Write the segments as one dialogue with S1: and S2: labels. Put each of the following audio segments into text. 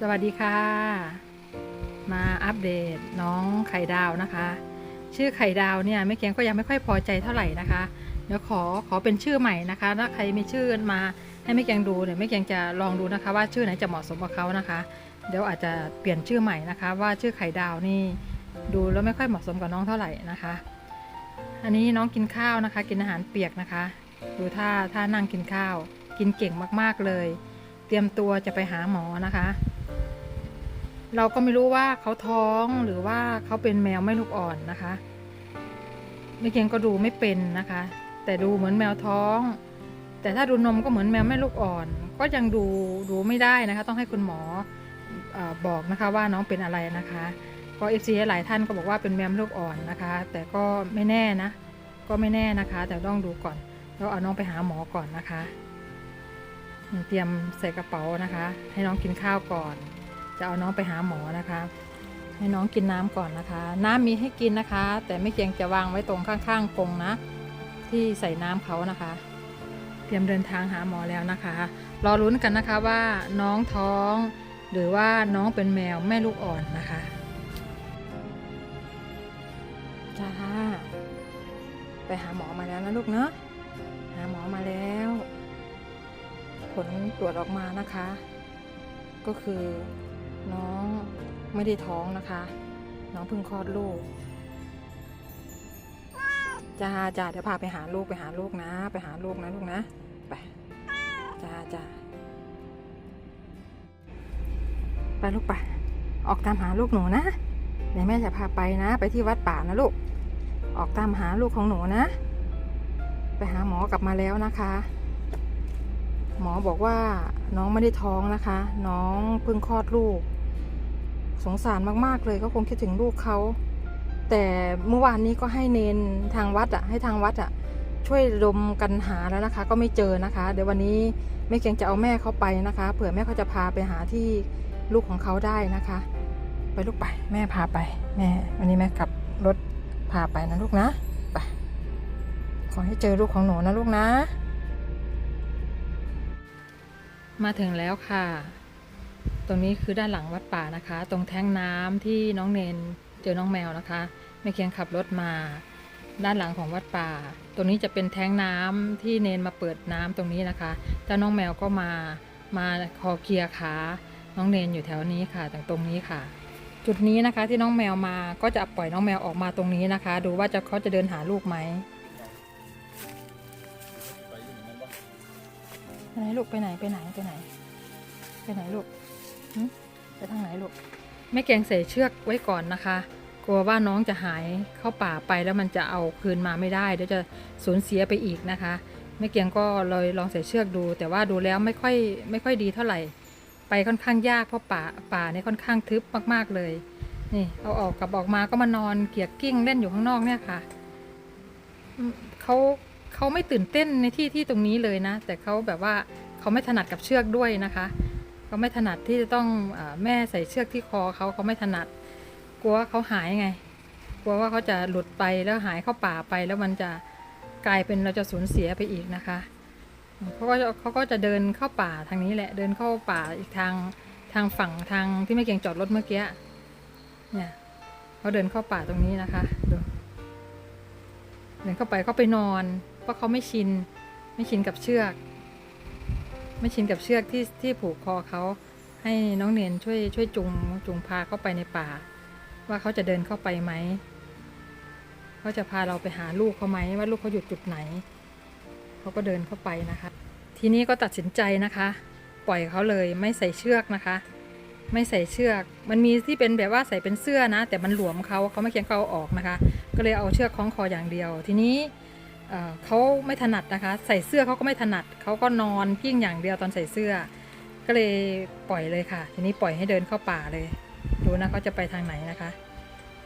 S1: สวัสดีค่ะ มาอัปเดตน้องไข่ดาวนะคะ ชื่อไข่ดาวเนี่ยแม่เกียงก็ยังไม่ค่อยพอใจเท่าไหร่นะคะเดี๋ยวขอขอเป็นชื่อใหม่นะคะ ถ้าใครมีชื่อมาให้แม่เกียงดูเนี่ยแม่เกียงจะลองดูนะคะ ว่าชื่อไหนจะเหมาะสมกับเขานะคะ เดี๋ยวอาจจะเปลี่ยนชื่อใหม่นะคะ ว่าชื่อไข่ดาวนี่ดูแล้วไม่ค่อยเหมาะสมกับน้องเท่าไหร่นะคะ อันนี้น้องกินข้าวนะคะ กินอาหารเปียกนะคะ ดูท่าท่านั่งกินข้าว กินเก่งมากๆเลย เตรียมตัวจะไปหาหมอนะคะ เราก็ไม่รู้ว่าเขาท้องหรือว่าเขาเป็นแมวไม่ลูกอ่อนนะคะไม่เกียงก็ดูไม่เป็นนะคะ แต่ดูเหมือนแมวท้อง แต่ถ้าดูนมก็เหมือนแมวไม่ลูกอ่อน ก็ยังดูดูไม่ได้นะคะ ต้องให้คุณหมอเออบอกนะคะว่าน้องเป็นอะไรนะคะก็เอฟซีหลายท่านก็บอกว่าเป็นแมวไม่ลูกอ่อนนะคะ แต่ก็ไม่แน่นะ ก็ไม่แน่นะคะ แต่ต้องดูก่อนแล้วเอาน้องไปหาหมอก่อนนะคะ เตรียมใส่กระเป๋านะคะ ให้น้องกินข้าวก่อน จะเอาน้องไปหาหมอนะคะ ให้น้องกินน้ำก่อนนะคะ น้ำมีให้กินนะคะ แต่ไม่เกียงจะวางไว้ตรงข้างๆกรงนะ ที่ใส่น้ำเขานะคะ เตรียมเดินทางหาหมอแล้วนะคะ รอลุ้นกันนะคะว่าน้องท้อง หรือว่าน้องเป็นแมวแม่ลูกอ่อนนะคะจ้าไปหาหมอมาแล้วนะลูกเนาะหาหมอมาแล้ว ผลตรวจออกมานะคะ ก็คือ น้องไม่ได้ท้องนะคะ น้องเพิ่งคลอดลูกจ้าจ้าเดี๋ยวพาไปหาลูกไปหาลูกนะ ไปหาลูกนะลูกนะไปจ้าจ้าไปลูกไปออกตามหาลูกหนูนะเดี๋ยวแม่จะพาไปนะ ไปที่วัดป่านะลูก ออกตามหาลูกของหนูนะ ไปหาหมอกลับมาแล้วนะคะ หมอบอกว่าน้องไม่ได้ท้องนะคะ น้องเพิ่งคลอดลูก สงสารมากๆเลยก็คงคิดถึงลูกเขาแต่เมื่อวานนี้ก็ให้เนนทางวัดอะให้ทางวัดอะช่วยดมกันหาแล้วนะคะ ก็ไม่เจอนะคะ เดี๋ยววันนี้แม่เกียงจะเอาแม่เขาไปนะคะ เผื่อแม่เขาจะพาไปหาที่ลูกของเขาได้นะคะ ไปลูกไปแม่พาไปแม่ วันนี้แม่ขับรถพาไปนะลูกนะไปขอให้เจอลูกของหนูนะลูกนะ มาถึงแล้วค่ะ ตรงนี้คือด้านหลังวัดป่านะคะ ตรงแท้งน้ำที่น้องเนนเจอน้องแมวนะคะแม่เคียงขับรถมา ด้านหลังของวัดป่า ตรงนี้จะเป็นแท้งน้ำที่เนนมาเปิดน้ำตรงนี้นะคะแล้วน้องแมวก็มามาคอเคลียร์ขาน้องเนนอยู่แถวนี้ค่ะตรงตรงนี้ค่ะ จุดนี้นะคะที่น้องแมวมาก็จะปล่อยน้องแมวออกมาตรงนี้นะคะ ดูว่าจะเขาจะเดินหาลูกไหมไปไหนลูกไปไหนไปไหนไปไหน ไปไหนลูกหึ ไปทางไหนลูกแม่แกงใส่เชือกไว้ก่อนนะคะ กลัวว่าน้องจะหายเข้าป่าไปแล้วมันจะเอาคืนมาไม่ได้เดี๋ยวจะสูญเสียไปอีกนะคะแม่เกียงก็เลยลองใส่เชือกดู แต่ว่าดูแล้วไม่ค่อยไม่ค่อยดีเท่าไหร่ ไปค่อนข้างยากเพราะป่าป่าเนี่ยค่อนข้างทึบมากๆเลยนี่เอาออกกลับออกมาก็มานอนเกียกกิ้งเล่นอยู่ข้างนอกเนี่ยค่ะเขาเขาไม่ตื่นเต้นในที่ที่ตรงนี้เลยนะ แต่เขาแบบว่าเขาไม่ถนัดกับเชือกด้วยนะคะ เขาไม่ถนัดที่จะต้องอแม่ใส่เชือกที่คอเขาเขาไม่ถนัด กลัวว่าเขาหายไง กลัวว่าเขาจะหลุดไปแล้วหายเข้าป่าไป แล้วมันจะกลายเป็นเราจะสูญเสียไปอีกนะคะเขาก็เขาก็จะเดินเข้าป่าทางนี้แหละ เดินเข้าป่าอีกทางทางฝั่งทางที่ไม่เกียงจอดรถเมื่อกี้เนี่ยเขาเดินเข้าป่าตรงนี้นะคะดูเดินเข้าไปเขาไปนอน เพราะเขาไม่ชิน ไม่ชินกับเชือก ไม่ชินกับเชือกที่ที่ผูกคอเขาให้น้องเนนช่วยช่วยจุงจุงพาเข้าไปในป่า ว่าเขาจะเดินเข้าไปไหมเขาจะพาเราไปหาลูกเขาไหมว่าลูกเขาอยู่จุดไหนเขาก็เดินเข้าไปนะคะ ทีนี้ก็ตัดสินใจนะคะ ปล่อยเขาเลยไม่ใส่เชือกนะคะ ไม่ใส่เชือก มันมีที่เป็นแบบว่าใส่เป็นเสื้อนะ แต่มันหลวมเขาเขาไม่เคียงเขาออกนะคะ ก็เลยเอาเชือกคล้องคออย่างเดียว ทีนี้ เเขาไม่ถนัดนะคะ ใส่เสื้อเขาก็ไม่ถนัดเขาก็นอนพิ้งอย่างเดียวตอนใส่เสื้อ ก็เลยปล่อยเลยค่ะ ทีนี้ปล่อยให้เดินเข้าป่าเลย ดูนะเขาจะไปทางไหนนะคะ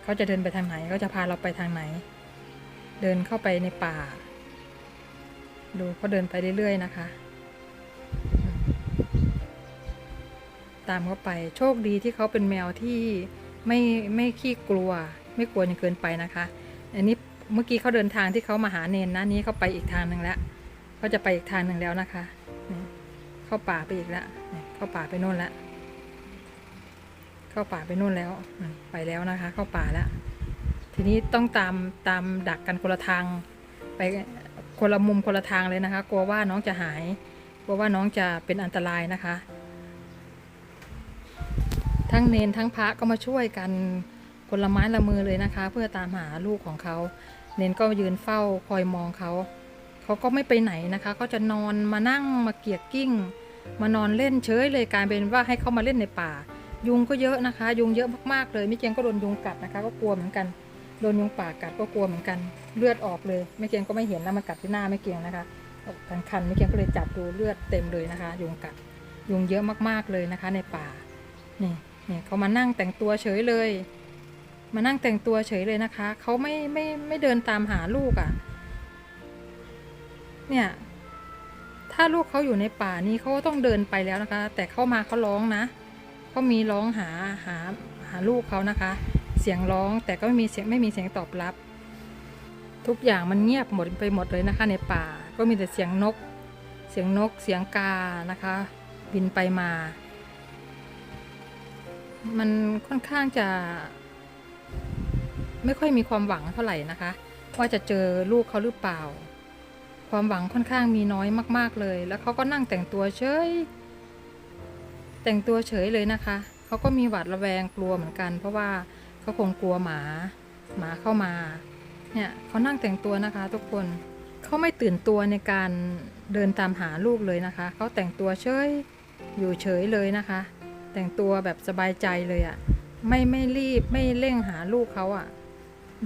S1: เขาจะเดินไปทางไหนเขาจะพาเราไปทางไหน เดินเข้าไปในป่า ดูเขาเดินไปเรื่อยๆนะคะ ตามเขาไปโชคดีที่เขาเป็นแมวที่ไม่ไม่ขี้กลัว ไม่กลัวจนเกินไปนะคะ อันนี้ เมื่อกี้เขาเดินทางที่เขามาหาเนนนะนี้เขาไปอีกทางหนึ่งแล้วเขาจะไปอีกทางหนึ่งแล้วนะคะเข้าป่าไปอีกแล้วเข้าป่าไปโน่นแล้วเข้าป่าไปโน่นแล้วไปแล้วนะคะ เข้าป่าแล้วทีนี้ต้องตามตามดักกันคนละทาง ไปคนละมุมคนละทางเลยนะคะ กลัวว่าน้องจะหายกลัวว่าน้องจะเป็นอันตรายนะคะ ทั้งเนนทั้งพระก็มาช่วยกัน ละไม้ละมือเลยนะคะ เพื่อตามหาลูกของเขา เนนก็ยืนเฝ้าคอยมองเขา เขาก็ไม่ไปไหนนะคะก็จะนอนมานั่งมาเกียกกิ้ง มานอนเล่นเฉยเลยกลายเป็นว่าให้เขามาเล่นในป่า ยุงก็เยอะนะคะ ยุงเยอะมากๆเลยไม่เกียงก็โดนยุงกัดนะคะ ก็กลัวเหมือนกันโดนยุงป่ากัดก็กลัวเหมือนกัน เลือดออกเลยไม่เกียงก็ไม่เห็นนะมันกัดที่หน้าไม่เกียงนะคะกคันคันไม่เกียงก็เลยจับดูเลือดเต็มเลยนะคะ ยุงกัดยุงเยอะมากๆเลยนะคะ ในป่านี่นี่เขามานั่งแต่งตัวเฉยเลย มานั่งแต่งตัวเฉยเลยนะคะ เขาไม่ไม่ไม่เดินตามหาลูกอะ่ะ เนี่ย ถ้าลูกเขาอยู่ในป่านี้เขาก็ต้องเดินไปแล้วนะคะ แต่เข้ามาเขาร้องนะเขามีร้องหาหาหาลูกเขานะคะ เสียงร้องแต่ก็ไม่มีเสียงไม่มีเสียงตอบรับ ทุกอย่างมันเงียบหมดไปหมดเลยนะคะ ในป่า ก็มีแต่เสียงนก เสียงนก เสียงกานะคะ บินไปมา มันค่อนข้างจะ ไม่ค่อยมีความหวังเท่าไหร่นะคะ ว่าจะเจอลูกเขาหรือเปล่า ความหวังค่อนข้างมีน้อยมาก ๆเลย แล้วเขาก็นั่งแต่งตัวเฉยแต่งตัวเฉยเลยนะคะเขาก็มีหวาดระแวงกลัวเหมือนกัน เพราะว่าเขาคงกลัวหมาหมาเข้ามาเนี่ยเขานั่งแต่งตัวนะคะ ทุกคนเขาไม่ตื่นตัวในการเดินตามหาลูกเลยนะคะเขาแต่งตัวเฉยอยู่เฉยเลยนะคะ แต่งตัวแบบสบายใจเลยอะ่ะไม่ไม่รีบไม่เร่งหาลูกเขาอะ่ะ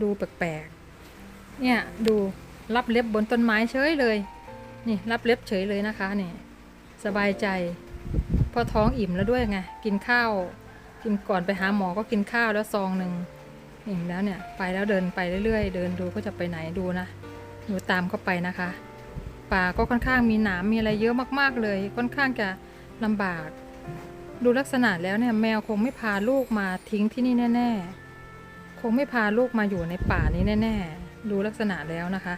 S1: ดูแปลกๆ เนี่ยดูรับเล็บบนต้นไม้เฉยเลย นี่รับเล็บเฉยเลยนะคะนี่สบายใจ พอท้องอิ่มแล้วด้วยไงกินข้าว กินก่อนไปหาหมอก็กินข้าวแล้วซองหนึ่งอิ่มแล้วเนี่ยไปแล้วเดินไปเรื่อยๆ เดินดูก็จะไปไหนดูนะดูตามเข้าไปนะคะ ป่าก็ค่อนข้างมีหนามมีอะไรเยอะมากๆเลย ค่อนข้างจะลำบาก ดูลักษณะแล้วเนี่ยแมวคงไม่พาลูกมาทิ้งที่นี่แน่ ๆ คงไม่พาลูกมาอยู่ในป่านี้แน่ๆ ดูลักษณะแล้วนะคะ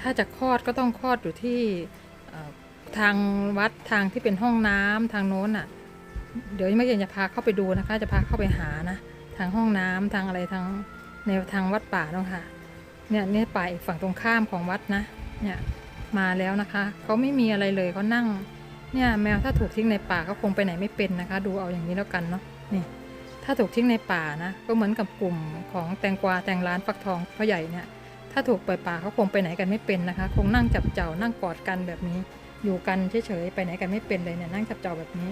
S1: ถ้าจะคลอดก็ต้องคลอดอยู่ที่ทางวัดทางที่เป็นห้องน้ำทางโน้นอะ เดี๋ยวไม่เย็นจะพาเข้าไปดูนะคะ จะพาเข้าไปหานะ ทางห้องน้ำทางอะไรทางในทางวัดป่าเนาะค่ะ เนี่ยเนี่ยป่าอีกฝั่งตรงข้ามของวัดนะ เนี่ยมาแล้วนะคะเขาไม่มีอะไรเลยเขานั่ง เนี่ยแมวถ้าถูกทิ้งในป่าก็คงไปไหนไม่เป็นนะคะ ดูเอาอย่างนี้แล้วกันเนาะนี่ ถ้าถูกทิ้งในป่านะ ก็เหมือนกับกลุ่มของแตงกวาแตงร้านฟักทองพ่อใหญ่เนี่ย ถ้าถูกปล่อยป่าเขาคงไปไหนกันไม่เป็นนะคะ คงนั่งจับเจ้านั่งกอดกันแบบนี้ อยู่กันเฉยๆไปไหนกันไม่เป็นเลยเนี่ยนั่งจับเจ้าแบบนี้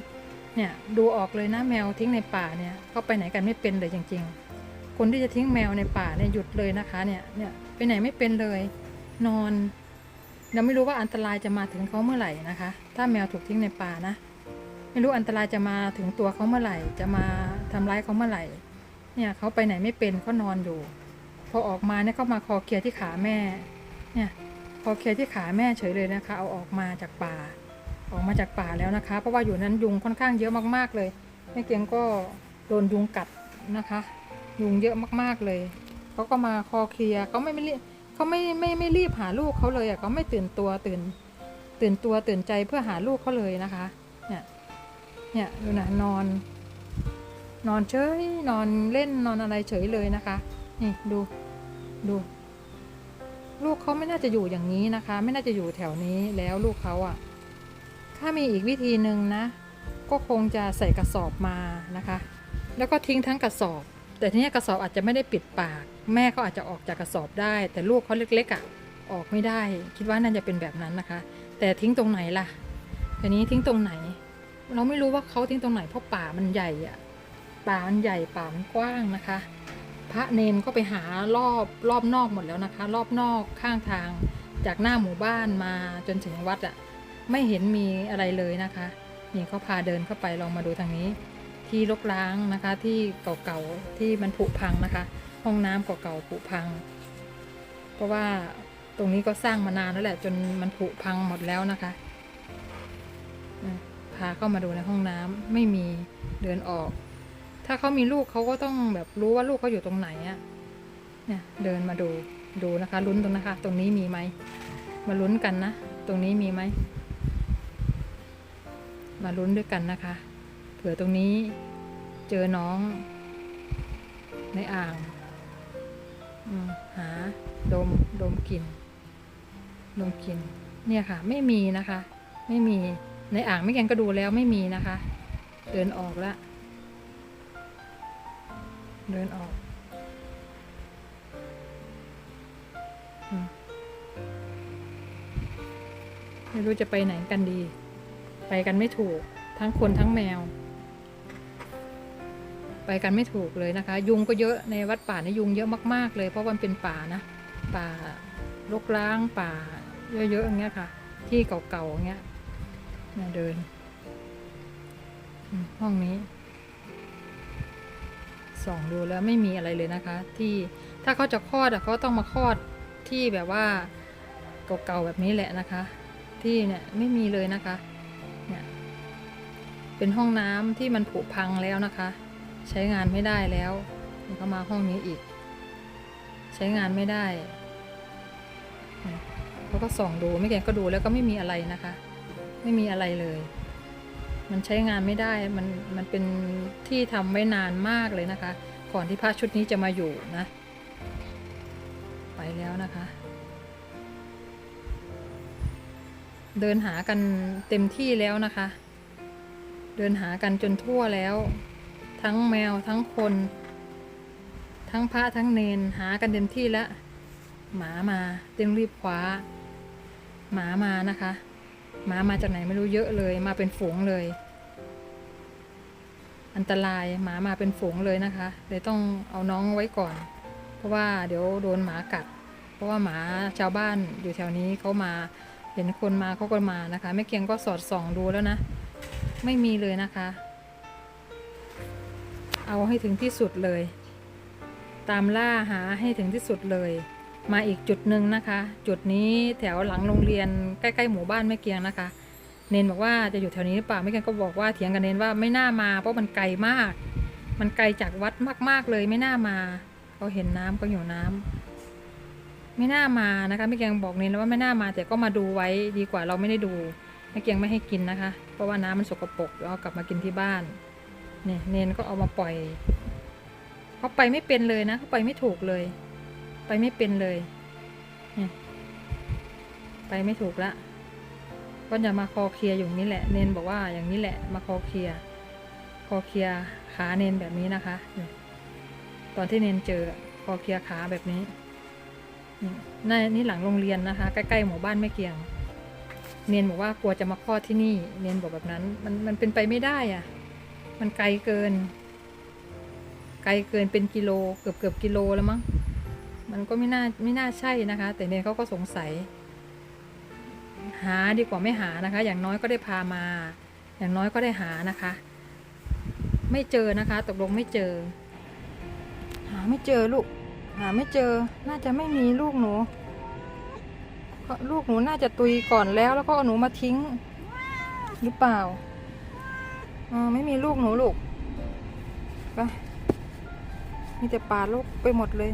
S1: เนี่ยดูออกเลยนะแมวทิ้งในป่าเนี่ยเขาไปไหนกันไม่เป็นเลยจริง ๆ คนที่จะทิ้งแมวในป่าเนี่ยหยุดเลยนะคะเนี่ยเนี่ยไปไหนไม่เป็นเลย นอนเราไม่รู้ว่าอันตรายจะมาถึงเขาเมื่อไหร่นะคะ ถ้าแมวถูกทิ้งในป่านะ ไม่รู้อันตรายจะมาถึงตัวเขาเมื่อไหร่จะมา ทำร้ายเขาเมื่อไหร่ เนี่ยเขาไปไหนไม่เป็นเขานอนอยู่ พอออกมาเนี่ยเขามาคอเคลียร์ที่ขาแม่ เนี่ยคอเคลียร์ที่ขาแม่เฉยเลยนะคะ เอาออกมาจากป่า ออกมาจากป่าแล้วนะคะ เพราะว่าอยู่นั้นยุงค่อนข้างเยอะมากๆเลยแม่เกียงก็โดนยุงกัดนะคะ ยุงเยอะมากๆเลยเขาก็มาคอเคลียร์เขาไม่ไม่รีบเขาไม่ไม่ไม่รีบหาลูกเขาเลยอะเขาไม่ตื่นตัวตื่น ตื่นตัวตื่นใจเพื่อหาลูกเขาเลยนะคะ เนี่ยเนี่ยดูนะนอน นอนเฉยนอนเล่นนอนอะไรเฉยเลยนะคะ นี่ดูดู ลูกเขาไม่น่าจะอยู่อย่างนี้นะคะ ไม่น่าจะอยู่แถวนี้แล้วลูกเขาอะ่ะ ถ้ามีอีกวิธีหนึ่งนะ ก็คงจะใส่กระสอบมานะคะ แล้วก็ทิ้งทั้งกระสอบ แต่ทีนี้กระสอบอาจจะไม่ได้ปิดปาก แม่เขาอาจจะออกจากกระสอบได้ แต่ลูกเขาเล็กๆอะ่ะออกไม่ได้ คิดว่าน่าจะเป็นแบบนั้นนะคะ แต่ทิ้งตรงไหนล่ะทีนี้ทิ้งตรงไหน เราไม่รู้ว่าเขาทิ้งตรงไหนเพราะป่ามันใหญ่อะ ป่ามันใหญ่ป่ามันกว้างนะคะ พระเนนก็ไปหารอบรอบนอกหมดแล้วนะคะ รอบนอกข้างทางจากหน้าหมู่บ้านมาจนถึงวัดอะไม่เห็นมีอะไรเลยนะคะนี่เขาพาเดินเข้าไปลองมาดูทางนี้ ที่รกร้างนะคะที่เก่าๆที่มันผุพังนะคะ ห้องน้ำเก่าๆผุพัง เพราะว่าตรงนี้ก็สร้างมานานแล้วแหละ จนมันผุพังหมดแล้วนะคะพาเข้ามาดูในห้องน้ำไม่มีเดินออก ถ้าเขามีลูกเขาก็ต้องแบบรู้ว่าลูกเขาอยู่ตรงไหนอะเนี่ยเดินมาดูดูนะคะลุ้นตรงนะคะ ตรงนี้มีไหมมาลุ้นกันนะ ตรงนี้มีไหมมาลุ้นด้วยกันนะคะ เผื่อตรงนี้เจอน้องในอ่างหาดมดมกลิ่นดมกลิ่นเนี่ยค่ะ ไม่มีนะคะ ไม่มีในอ่างไม่แกงก็ดูแล้วไม่มีนะคะ เดินออกแล้ว เดินออกไม่รู้จะไปไหนกันดี ไปกันไม่ถูก ทั้งคนทั้งแมว ไปกันไม่ถูกเลยนะคะ ยุงก็เยอะในวัดป่านี่ยุงเยอะมาก ๆ เลย เพราะมันเป็นป่านะ ป่ารกร้างป่า เยอะๆอย่างเงี้ยค่ะ ที่เก่าๆอย่างเงี้ยเนี่ยเดิน ห้องนี้ ส่องดูแล้วไม่มีอะไรเลยนะคะ ที่ถ้าเขาจะคลอดเขาต้องมาคลอดที่แบบว่าเก่าๆแบบนี้แหละนะคะ ที่เนี่ยไม่มีเลยนะคะเนี่ยเป็นห้องน้ำที่มันผุพังแล้วนะคะ ใช้งานไม่ได้แล้วนี่ก็มาห้องนี้อีก ใช้งานไม่ได้เนี่ยเขาก็ส่องดูไม่แกก็ดูแล้วก็ไม่มีอะไรนะคะ ไม่มีอะไรเลย มันใช้งานไม่ได้ มันมันเป็นที่ทำไว้นานมากเลยนะคะ ก่อนที่พระชุดนี้จะมาอยู่นะ ไปแล้วนะคะ เดินหากันเต็มที่แล้วนะคะ เดินหากันจนทั่วแล้ว ทั้งแมวทั้งคน ทั้งพระทั้งเนนหากันเต็มที่แล้ว หมามาเต็มรีบคว้า หมามานะคะ มามาจากไหนไม่รู้เยอะเลย มาเป็นฝูงเลย อันตรายหมามาเป็นฝูงเลยนะคะเลยต้องเอาน้องไว้ก่อน เพราะว่าเดี๋ยวโดนหมากัด เพราะว่าหมาชาวบ้านอยู่แถวนี้เขามาเห็นคนมาเขาก็มานะคะแม่เกียงก็สอดส่องดูแล้วนะ ไม่มีเลยนะคะ เอาให้ถึงที่สุดเลย ตามล่าหาให้ถึงที่สุดเลย มาอีกจุดหนึ่งนะคะ จุดนี้แถวหลังโรงเรียนใกล้ๆหมู่บ้านแม่เกียงนะคะ เนนบอกว่าจะอยู่แถวนี้หรือเปล่าแม่เกียงก็บอกว่าเถียงกับเนนว่าไม่น่ามา เพราะมันไกลมาก มันไกลจากวัดมากๆเลยไม่น่ามาเขาเห็นน้ำก็อยู่น้ำไม่น่ามานะคะแม่เกียงบอกเนนแล้วว่าไม่น่ามาแต่ก็มาดูไว้ดีกว่าเราไม่ได้ดูแม่เกียงไม่ให้กินนะคะ เพราะว่าน้ำมันสกปรกเอากลับมากินที่บ้านเนี่ยเนนก็เอามาปล่อยเขาไปไม่เป็นเลยนะเขาไปไม่ถูกเลย ไปไม่เป็นเลยไปไม่ถูกละ ก็จะมาคอเคลียร์อยู่นี่แหละ เนนบอกว่าอย่างนี้แหละมาคอเคลียร์คอเคลียร์ขาเนนแบบนี้นะคะตอนที่เนนเจอคอเคลียร์ขาแบบนี้นี่นี่หลังโรงเรียนนะคะ ใกล้ๆหมู่บ้านแม่เกียง เนนบอกว่ากลัวจะมาคลอดที่นี่ เนนบอกแบบนั้น มันมันเป็นไปไม่ได้อะ มันไกลเกิน ไกลเกินเป็นกิโลเกือบเกือบกิโลแล้วมั้ง มันก็ไม่น่าไม่น่าใช่นะคะ แต่เนนเขาก็สงสัย หาดีกว่าไม่หานะคะ อย่างน้อยก็ได้พามา อย่างน้อยก็ได้หานะคะ ไม่เจอนะคะ ตกลงไม่เจอ หาไม่เจอลูก หาไม่เจอ น่าจะไม่มีลูกหนูลูกหนูน่าจะตุยก่อนแล้ว แล้วก็เอาหนูมาทิ้ง หรือเปล่าออไม่มีลูกหนูลูกไปมีแต่ป่าลูกไปหมดเลย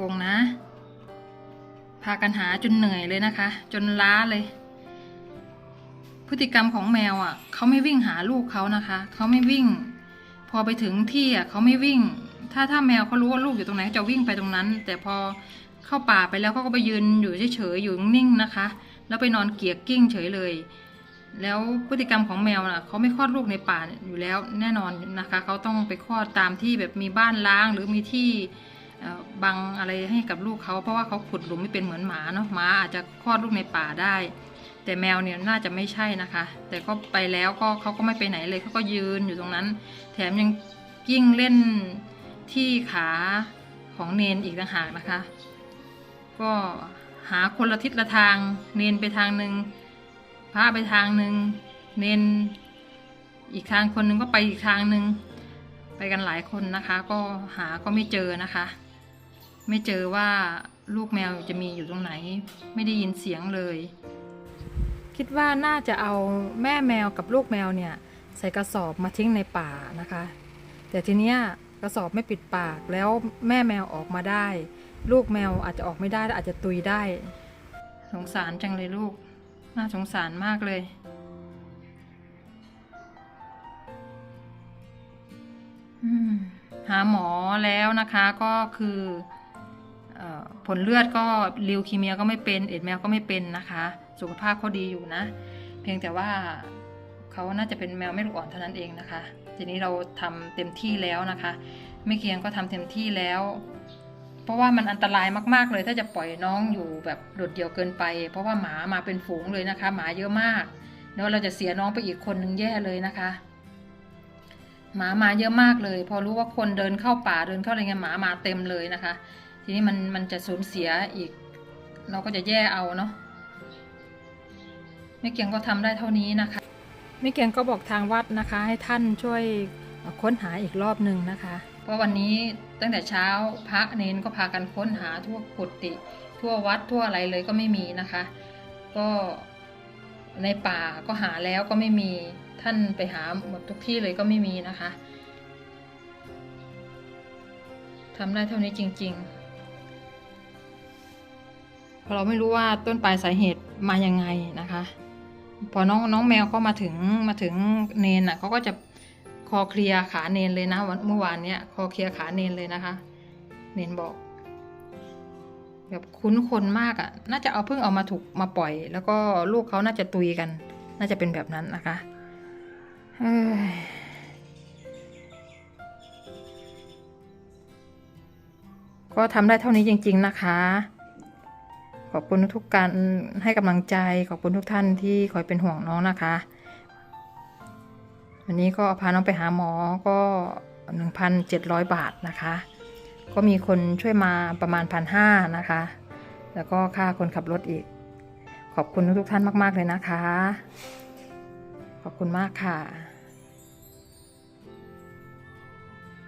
S1: กงนะ พากันหาจนเหนื่อยเลยนะคะ จนล้าเลย พฤติกรรมของแมวอะเขาไม่วิ่งหาลูกเขานะคะเขาไม่วิ่ง พอไปถึงที่อะเขาไม่วิ่ง ถ้าถ้าแมวเขารู้ว่าลูกอยู่ตรงไหนเขาจะวิ่งไปตรงนั้น แต่พอเข้าป่าไปแล้วเขาก็ไปยืนอยู่เฉยๆอยู่นิ่งๆนะคะ แล้วไปนอนเกียกกิ้งเฉยเลยแล้วพฤติกรรมของแมวน่ะเขาไม่คลอดลูกในป่าอยู่แล้วแน่นอนนะคะ เขาต้องไปคลอดตามที่แบบมีบ้านล้างหรือมีที่ บังอะไรให้กับลูกเขาเพราะว่าเขาขุดหลุมไม่เป็นเหมือนหมาเนาะหมาอาจจะคลอดลูกในป่าได้ แต่แมวเนี่ยน่าจะไม่ใช่นะคะ แต่ก็ไปแล้วก็เขาก็ไม่ไปไหนเลยเขาก็ยืนอยู่ตรงนั้น แถมยังยิ่งเล่นที่ขาของเนนอีกต่างหากนะคะ ก็หาคนละทิศละทาง เนนไปทางหนึ่งพระไปทางหนึ่งเนนอีกทางคนหนึ่งก็ไปอีกทางหนึ่งไปกันหลายคนนะคะ ก็หาก็ไม่เจอนะคะ ไม่เจอว่าลูกแมวจะมีอยู่ตรงไหน ไม่ได้ยินเสียงเลย คิดว่าน่าจะเอาแม่แมวกับลูกแมวเนี่ยใส่กระสอบมาทิ้งในป่านะคะ แต่ทีเนี้ยกระสอบไม่ปิดปากแล้วแม่แมวออกมาได้ ลูกแมวอาจจะออกไม่ได้อาจจะตุยได้ สงสารจังเลยลูก น่าสงสารมากเลยหาหมอแล้วนะคะก็คือ ผลเลือดก็ลิวคีเมียก็ไม่เป็นเอ็ดแมวก็ไม่เป็นนะคะ สุขภาพเขาดีอยู่นะ เพียงแต่ว่าเขาน่าจะเป็นแมวไม่ลูกอ่อนเท่านั้นเองนะคะ ทีนี้เราทำเต็มที่แล้วนะคะแม่เคียงก็ทำเต็มที่แล้ว เพราะว่ามันอันตรายมากๆเลย ถ้าจะปล่อยน้องอยู่แบบโดดเดี่ยวเกินไป เพราะว่าหมามาเป็นฝูงเลยนะคะ หมาเยอะมากแล้วเราจะเสียน้องไปอีกคนนึงแย่เลยนะคะ หมามาเยอะมากเลย พอรู้ว่าคนเดินเข้าป่าเดินเข้าอะไรเงี้ยหมามาเต็มเลยนะคะ ทีนี้มันมันจะสูญเสียอีก เราก็จะแย่เอาเนาะแม่เกียงก็ทำได้เท่านี้นะคะแม่เกียงก็บอกทางวัดนะคะ ให้ท่านช่วยค้นหาอีกรอบหนึ่งนะคะ เพราะวันนี้ตั้งแต่เช้าพระเนนก็พากันค้นหาทั่วกุฏิทั่ววัดทั่วอะไรเลยก็ไม่มีนะคะ ก็ในป่าก็หาแล้วก็ไม่มีท่านไปหาหมดทุกที่เลยก็ไม่มีนะคะทำได้เท่านี้จริง ๆ เพราะเราไม่รู้ว่าต้นปลายสาเหตุมายังไงนะคะ พอน้องน้องแมวก็มาถึงมาถึงเนนอะเขาก็จะคอเคลียขาเนนเลยนะวันเมื่อวานเนี้ยคอเคลียขาเนนเลยนะคะ เนนบอก แบบคุ้นคนมากอะ่ะ น่าจะเอาเพิ่งเอามาถูกมาปล่อย แล้วก็ลูกเขาน่าจะตุยกัน น่าจะเป็นแบบนั้นนะคะก็ทำได้เท่านี้จริง ๆ นะคะ ขอบคุณทุกการให้กำลังใจ ขอบคุณทุกท่านที่คอยเป็นห่วงน้องนะคะ วันนี้ก็พาน้องไปหาหมอก็ 1,700 บาทนะคะ ก็มีคนช่วยมาประมาณพันห้านะคะ แล้วก็ค่าคนขับรถอีก ขอบคุณทุกท่านมาก ๆ เลยนะคะ ขอบคุณมากค่ะ